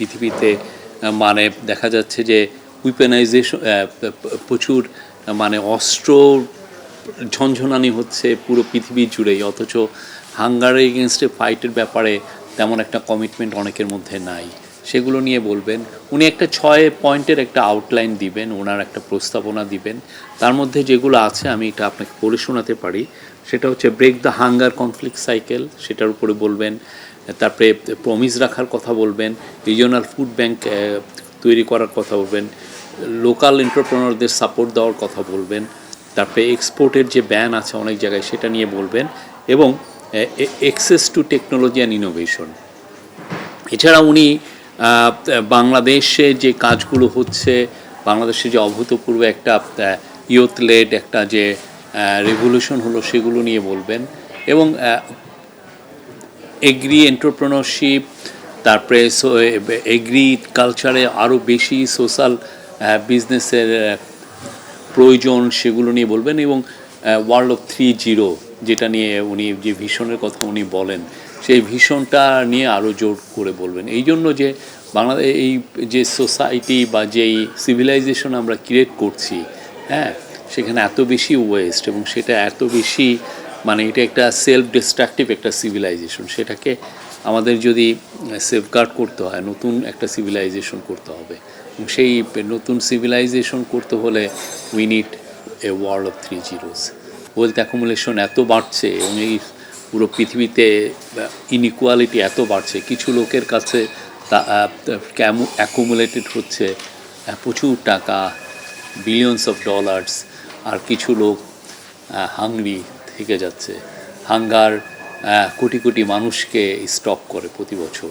পৃথিবীতে মানে দেখা যাচ্ছে যে উইপেনাইজেশন প্রচুর মানে অস্ত্র ঝনঝনানি হচ্ছে পুরো পৃথিবী জুড়েই, অথচ হাঙ্গার এগেনস্টে ফাইটের ব্যাপারে তেমন একটা কমিটমেন্ট অনেকের মধ্যে নাই। সেগুলো নিয়ে বলবেন। উনি একটা ছয় পয়েন্টের একটা আউটলাইন দিবেন, ওনার একটা প্রস্তাবনা দিবেন। তার মধ্যে যেগুলো আছে, আমি এটা আপনাকে পড়ে শোনাতে পারি। সেটা হচ্ছে break the hunger conflict cycle সেটার উপরে বলবেন। তারপরে প্রমিস রাখার কথা বলবেন রিজিওনাল ফুড ব্যাংক তৈরি করার কথা বলবেন লোকাল এন্টারপ্রেনারদের সাপোর্ট দেওয়ার কথা বলবেন, তারপরে এক্সপোর্টের যে ব্যান আছে অনেক জায়গায় সেটা নিয়ে বলবেন এবং access to technology and innovation এছাড়া উনি বাংলাদেশে যে কাজগুলো হচ্ছে বাংলাদেশে যে অভূতপূর্ব একটা ইয়থ লেড একটা যে রেভলিউশন হলো সেগুলো নিয়ে বলবেন এবং এগ্রি এন্টারপ্রেনারশিপ তারপরে এগ্রি কালচারে আরও বেশি সোশ্যাল বিজনেসের প্রয়োজন সেগুলো নিয়ে বলবেন এবং ওয়ার্ল্ড অফ থ্রি জিরো যেটা নিয়ে উনি যে ভিশনের কথা উনি বলেন, সেই ভিশনটা নিয়ে আরও জোর করে বলবেন। এই জন্য যে বাংলাদেশ এই যে সোসাইটি বা যেই সিভিলাইজেশন আমরা ক্রিয়েট করছি হ্যাঁ সেখানে এত বেশি ওয়েস্ট এবং সেটা এত বেশি মানে এটা একটা সেলফ ডিস্ট্রাকটিভ একটা সিভিলাইজেশন সেটাকে আমাদের যদি সেফগার্ড করতে হয়, নতুন একটা সিভিলাইজেশন করতে হবে। সেই নতুন সিভিলাইজেশন করতে হলে we need a world of three zeros wealth accumulation এত বাড়ছে এবং এই পুরো পৃথিবীতে ইনইকুয়ালিটি এত বাড়ছে। কিছু লোকের কাছে তা অ্যাকুমুলেটেড হচ্ছে প্রচুর টাকা বিলিয়নস অফ ডলার্স আর কিছু লোক হাংরি থেকে যাচ্ছে। হাঙ্গার কোটি কোটি মানুষকে স্টপ করে প্রতি বছর।